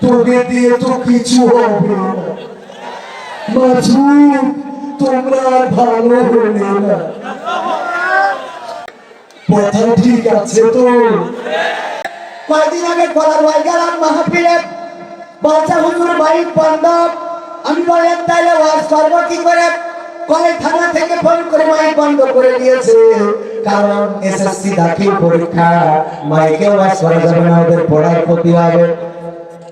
তোকে দিয়ে তো কিছু হবে মাঝুর তোমরা ভালো হলে কথা ঠিক আছে তো? কয়েকদিন আগে কলার মাহফিলে বাচ্চা হুজুর আমি কি করে? থানা থেকে ফোন করে মাইক বন্ধ করে দিয়েছে। কারণ এসএসসি দাখিল পরীক্ষা, মাইকে ওয়াজ করা যাবে ওদের পড়ার ক্ষতি হবে।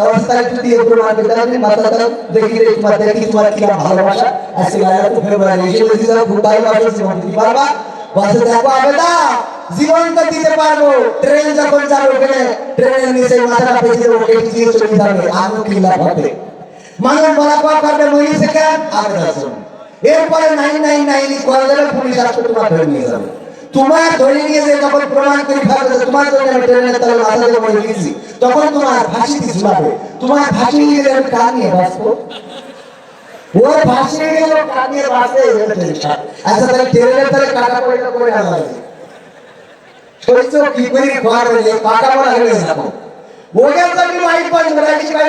তারপর তার একটু দিয়ে পুরো মাথা দিতে হবে মাথা দাও। দেখি তোমার দেখি, তোমার কি ভালোবাসা? আজকে তো ফেব্রুয়ারি, এসে বলছি যাও খুব ভালোবাসো জীবন দিতে পারবা? বলছে দেখো আবেদা জীবন তো দিতে পারব। ট্রেন যখন যাবে ওখানে, ট্রেনের নিচে মাথাটা পেঁচে দেবো, কেটে দিয়ে চলে যাবে। আমিও কিল্লা হবে? মানুষ বলা পর করবে মহিষে কেন আবেদা এরপরে নাই নাই নাই করা পুলিশ আসবে, তোমার ধরে নিয়ে যাবে। তোমার ধরে নিয়ে যে যখন প্রমাণ করে ফেলবে তোমার জন্য আমি ট্রেনের তলে মাথা দিয়ে মরে গেছি তখন তোমার ফাঁসি দিয়ে ঝুলাবে তোমার ফাঁসি নিয়ে গেলে আমি কান নিয়ে বাঁচবো? ওর ফাঁসি নিয়ে গেলে কান নিয়ে বাঁচবে? হলো। আচ্ছা তাহলে ট্রেনের তলে কাটা পড়ে করে লাগে সহ্য কি করে? ঘর হইলে পাকা বলা হয়ে যাব ওকে তো আমি মাইক পাই না কি পাই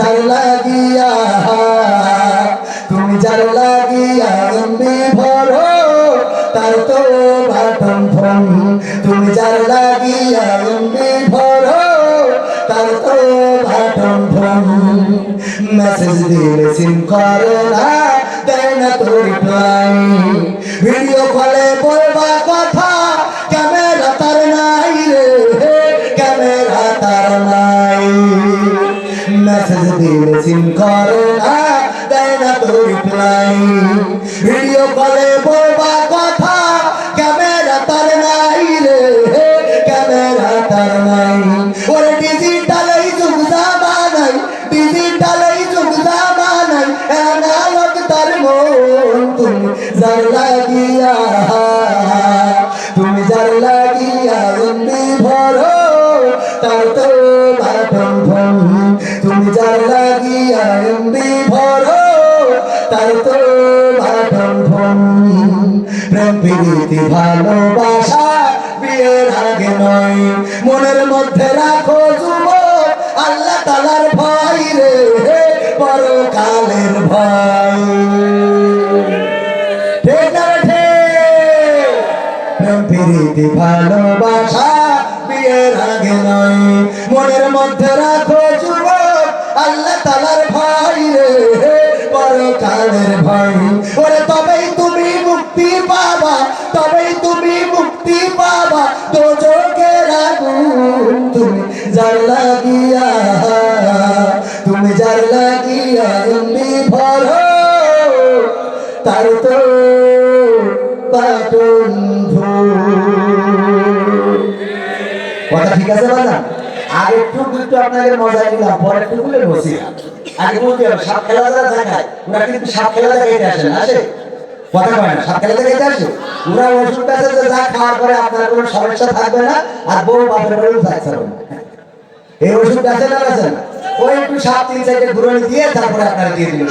যার লাগিয়া তুমি যার লাগিয়া রুমি ভরো, তার তো বাটন ফোন। তুমি যার লাগিয়া রুমি ভরো, তার তো বাটন ফোন। মেসেজ দিলে সিম করে না, দেয় না তো রিপ্লাই ভিডিও কলে বলবা কথা সিম করে না দেয় না তো রিপ্লাই ভিডিও কলে বলবা কথা, ক্যামেরা তার নাই রে। ক্যামেরা তার নাই। ওরে ডিজিটালই যুগ জামানাই, ডিজিটালই যুগ অ্যানালগ তার মন তুমি যার লাগিয়া। তুমি যার লাগিয়া প্রীতি, ভালোবাসা, বিয়ের আগে নয়। মনের মধ্যে রাখো যুব আল্লাহ তালার ভয় রে পরকালের ভয়। প্রীতি, ভালোবাসা, বিয়ের আগে নয়। মনের মধ্যে রাখো যুবক, আল্লাহ তালার ভয় রে পরকালের ভয়। ওরে, তবেই তুমি মুক্তি পাবা, তবেই তুমি মুক্তি পাবা। তো চোখে লাগু তুমি যার লাগিয়া, তুমি যার লাগিয়া তুমি ভর। তার তো পাটন কথা ঠিক আছে বাজা আগের টুকু একটু আপনাকে মজা নিলাম পরে টুকুলে বসি। আগে বলতে হবে, সাপ খেলা দেখায়, ওরা কিন্তু সাপ খেলা দেখাইতে আসে না, আসে? আপনার কোনো সমস্যা থাকবে না, আর বউ এই ওষুধ আছে না ওই একটু সাত, তিন চারটে ঘুরে দিয়ে তারপরে আপনারা দিয়ে দিল।